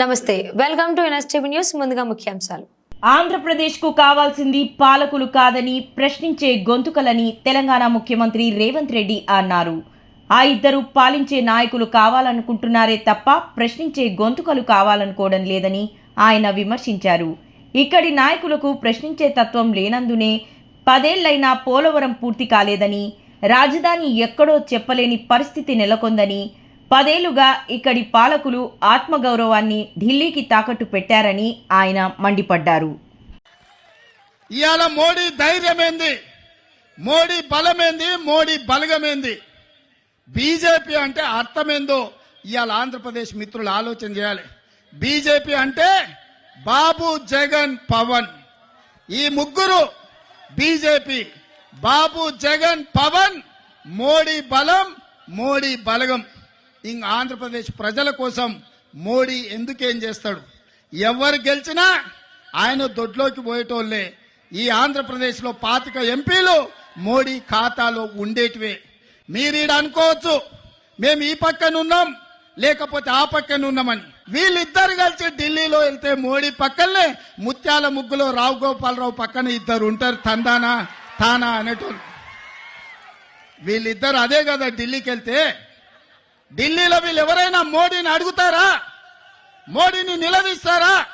నమస్తే welcome to NSTV news ముందుగా ముఖ్యాంశాలు. ఆంధ్రప్రదేశ్కు కావాల్సింది పాలకులు కాదని ప్రశ్నించే గొంతుకలని తెలంగాణ ముఖ్యమంత్రి రేవంత్ రెడ్డి అన్నారు. ఆ ఇద్దరు పాలించే నాయకులు కావాలనుకుంటున్నారే తప్ప ప్రశ్నించే గొంతుకలు కావాలనుకోవడం లేదని ఆయన విమర్శించారు. ఇక్కడి నాయకులకు ప్రశ్నించే తత్వం లేనందునే పదేళ్ళైనా పోలవరం పూర్తి కాలేదని రాజధాని ఎక్కడో చెప్పలేని పరిస్థితి నెలకొందని పదేళ్ళుగా ఇక్కడి పాలకులు ఆత్మగౌరవాన్ని ఢిల్లీకి తాకట్టు పెట్టారని ఆయన మండిపడ్డారు. ఇవాళ మోడీ ధైర్యమేంది? మోడీ బలమేంది? మోడీ బలగమేంది? బీజేపీ అంటే అర్థమేందో? ఇవాళ ఆంధ్రప్రదేశ్ మిత్రులు ఆలోచన చేయాలి. బీజేపీ అంటే బాబు జగన్ పవన్. ఈ ముగ్గురు బీజేపీ బాబు జగన్ పవన్ మోడీ బలం మోడీ బలగం. ఇంక ఆంధ్రప్రదేశ్ ప్రజల కోసం మోడీ ఎందుకేం చేస్తాడు? ఎవరు గెలిచినా ఆయన దొడ్లోకి పోయేటోళ్ళే. ఈ ఆంధ్రప్రదేశ్లో పాతిక ఎంపీలు మోడీ ఖాతాలో ఉండేటివే. మీరు ఈడ అనుకోవచ్చు మేము ఈ పక్కన ఉన్నాం లేకపోతే ఆ పక్కన ఉన్నామని. వీళ్ళిద్దరు కలిసి ఢిల్లీలో వెళ్తే మోడీ పక్కనే ముత్యాల ముగ్గులో రావు గోపాలరావు పక్కన ఇద్దరు ఉంటారు తందానా తానా అనేటోళ్ళు. వీళ్ళిద్దరు అదే కదా ఢిల్లీకి వెళ్తే ఢిల్లీలో వీళ్ళు ఎవరైనా మోడీని అడుగుతారా? మోడీని నిలదీస్తారా?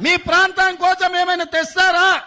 మీ ప్రాంతం కోసం ఏమైనా తెస్తారా?